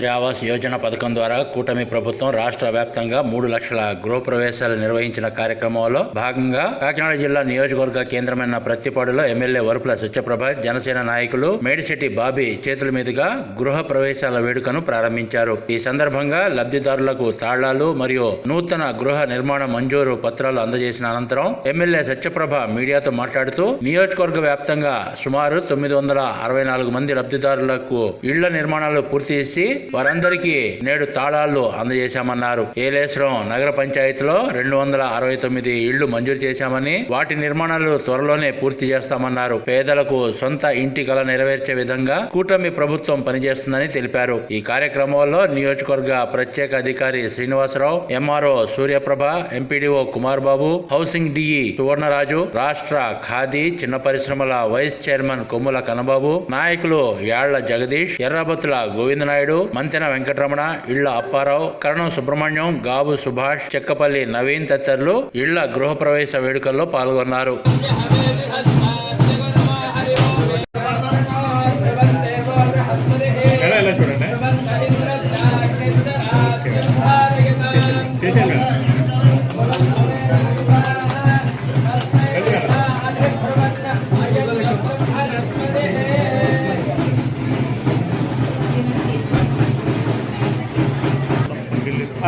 ప్రధానమంత్రి ఆవాస్ యోజన పథకం ద్వారా కూటమి ప్రభుత్వం రాష్ట్ర వ్యాప్తంగా మూడు లక్షల గృహప్రవేశాలు నిర్వహించిన కార్యక్రమంలో భాగంగా కాకినాడ జిల్లా నియోజకవర్గ కేంద్రమైన ప్రత్తిపాడులో ఎమ్మెల్యే వరుపుల సత్యప్రభ జనసేన నాయకులు మేడిశెట్టి బాబీ చేతుల మీదుగా గృహ ప్రవేశాల వేడుకను ప్రారంభించారు. ఈ సందర్భంగా లబ్ధిదారులకు తాళాలు మరియు నూతన గృహ నిర్మాణ మంజూరు పత్రాలు అందజేసిన అనంతరం ఎమ్మెల్యే సత్యప్రభ మీడియాతో మాట్లాడుతూ నియోజకవర్గ వ్యాప్తంగా సుమారు తొమ్మిది వందల అరవై నాలుగు మంది లబ్ధిదారులకు ఇళ్ళ నిర్మాణాలు పూర్తి చేసి వారందరికీ నేడు తాళాలు అందజేశామన్నారు. ఏలేశ్వరం నగర పంచాయతీలో రెండు వందల అరవై తొమ్మిది ఇళ్ళు మంజూరు చేశామని వాటి నిర్మాణాలు త్వరలోనే పూర్తి చేస్తామన్నారు. పేదలకు సొంత ఇంటి కల నెరవేర్చే విధంగా కూటమి ప్రభుత్వం పనిచేస్తుందని తెలిపారు. ఈ కార్యక్రమంలో నియోజకవర్గ ప్రత్యేక అధికారి Srinivasarao MRO Suryaprabha MPDO Kumar Babu housing DE Suvarnaraju రాష్ట్ర ఖాదీ చిన్న పరిశ్రమల వైస్ చైర్మన్ కొమ్ముల కనబాబు నాయకులు యాళ్ళ జగదీష్ ఎర్రబత్తుల గోవిందనాయుడు మంతెన వెంకటరమణ ఇళ్ళ అప్పారావు కరణం సుబ్రహ్మణ్యం గాబు సుభాష్ చెక్కపల్లి నవీన్ తదితరులు ఇళ్ళ గృహప్రవేశ వేడుకల్లో పాల్గొన్నారు.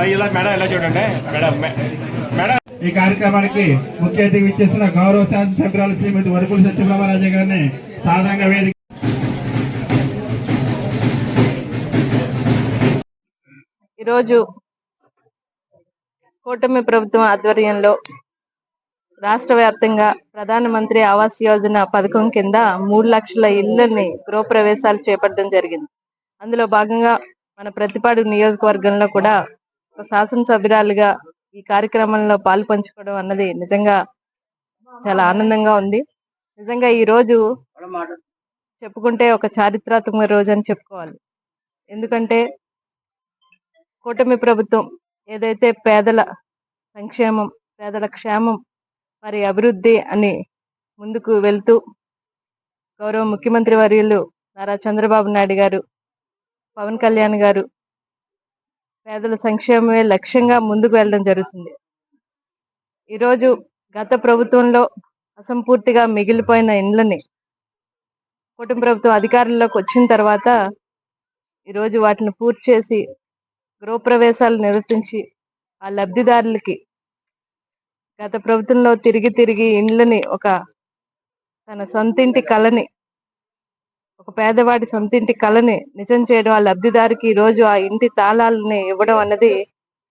ఇలా మేడం ఎలా చూడండి. మేడం మే- మేడం. ఈ కార్యక్రమానికి ముఖ్య అతిథి ఇచ్చేసిన గౌరవ శాసన సభ్యురాలు శ్రీమతి వరకుల సత్యప్రభరాజ గారిని సాధారణంగా వేదిక ఈరోజు కూటమి ప్రభుత్వం ఆధ్వర్యంలో రాష్ట్ర వ్యాప్తంగా ప్రధానమంత్రి ఆవాస్ యోజన పథకం కింద మూడు లక్షల ఇళ్ళని గృహప్రవేశాలు చేపట్టడం జరిగింది. అందులో భాగంగా మన ప్రతిపాడు నియోజకవర్గంలో కూడా ఒక శాసనసభ్యురాలుగా ఈ కార్యక్రమంలో పాలు పంచుకోవడం అన్నది నిజంగా చాలా ఆనందంగా ఉంది. నిజంగా ఈ రోజు చెప్పుకుంటే ఒక చారిత్రాత్మక రోజు అని చెప్పుకోవాలి. ఎందుకంటే కూటమి ప్రభుత్వం ఏదైతే పేదల సంక్షేమం పేదల క్షేమం మరి అభివృద్ధి అని ముందుకు వెళ్తూ గౌరవ ముఖ్యమంత్రి వర్యులు నారా చంద్రబాబు నాయుడు గారు పవన్ కళ్యాణ్ గారు పేదల సంక్షేమమే లక్ష్యంగా ముందుకు వెళ్ళడం జరుగుతుంది. ఈరోజు గత ప్రభుత్వంలో అసంపూర్తిగా మిగిలిపోయిన ఇండ్లని కూటమి ప్రభుత్వం అధికారంలోకి వచ్చిన తర్వాత ఈరోజు వాటిని పూర్తి చేసి గృహప్రవేశాలు నిర్వహించి ఆ లబ్ధిదారులకి గత ప్రభుత్వంలో తిరిగి తిరిగి ఇండ్లని ఒక తన సొంతింటి కళని ఒక పేదవాడి సొంతింటి కళని నిజం చేయడం ఆ లబ్ధిదారికి ఈ రోజు ఆ ఇంటి తాళాలని ఇవ్వడం అన్నది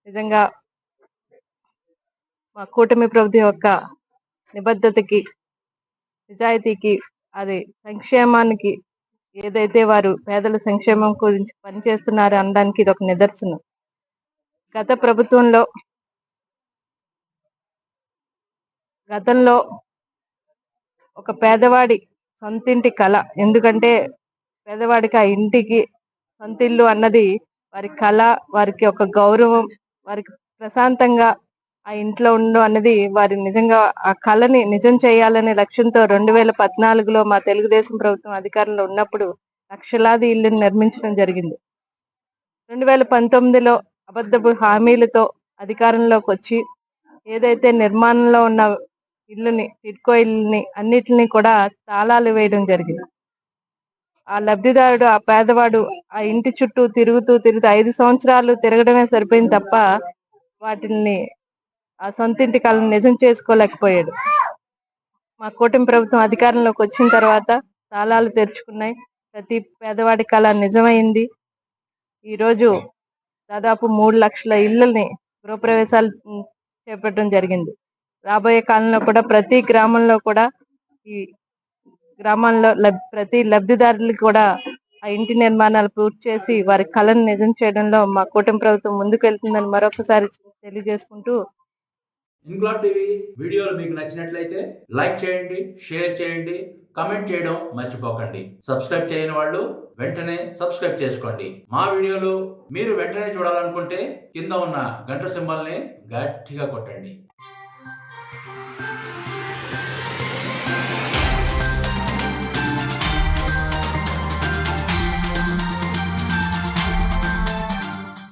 నిజంగా మా కూటమి ప్రభుత్వం యొక్క నిబద్ధతకి నిజాయితీకి అది సంక్షేమానికి ఏదైతే వారు పేదల సంక్షేమం గురించి పనిచేస్తున్నారు అనడానికి ఇది ఒక నిదర్శనం. గత ప్రభుత్వంలో గతంలో ఒక పేదవాడి సొంతింటి కళ ఎందుకంటే పేదవాడికి ఆ ఇంటికి సొంతిల్లు అన్నది వారి కళ వారికి ఒక గౌరవం వారికి ప్రశాంతంగా ఆ ఇంట్లో ఉండడం అన్నది వారి నిజంగా ఆ కళని నిజం చేయాలనే లక్ష్యంతో రెండు వేల పద్నాలుగులో మా తెలుగుదేశం ప్రభుత్వం అధికారంలో ఉన్నప్పుడు లక్షలాది ఇల్లును నిర్మించడం జరిగింది. రెండు వేల పంతొమ్మిదిలో అబద్ధపు హామీలతో అధికారంలోకి వచ్చి ఏదైతే నిర్మాణంలో ఉన్న ఇల్లుని టిడ్కో ఇల్లుని అన్నిటిని కూడా తాళాలు వేయడం జరిగింది. ఆ లబ్ధిదారుడు ఆ పేదవాడు ఆ ఇంటి చుట్టూ తిరుగుతూ తిరుగుతూ ఐదు సంవత్సరాలు తిరగడమే సరిపోయింది తప్ప వాటిని ఆ సొంతింటి కళను నిజం చేసుకోలేకపోయాడు. మా కూటమి ప్రభుత్వం అధికారంలోకి వచ్చిన తర్వాత తాళాలు తెరుచుకున్నాయి. ప్రతి పేదవాడి కళ నిజమైంది. ఈరోజు దాదాపు మూడు లక్షల ఇళ్ళని గృహప్రవేశాలు చేపట్టడం జరిగింది. రాబోయే కాలంలో కూడా ప్రతి గ్రామంలో కూడా ఈ గ్రామాల్లో ప్రతి లబ్ధిదారులకు కూడా ఆ ఇంటి నిర్మాణాలు పూర్తి చేసి వారి కళను నిజం చేయడంలో మా కూటమి ప్రభుత్వం ముందుకు వెళ్తుందని మరొకసారి తెలియజేసుకుంటూ ఇంగ్లాడ్ టీవీ వీడియోలు మీకు నచ్చినట్లయితే లైక్ చేయండి షేర్ చేయండి కమెంట్ చేయడం మర్చిపోకండి. సబ్స్క్రైబ్ చేయని వాళ్ళు వెంటనే సబ్స్క్రైబ్ చేసుకోండి. మా వీడియోలు మీరు వెంటనే చూడాలనుకుంటే కింద ఉన్న గంట సింబల్ని గట్టిగా కొట్టండి.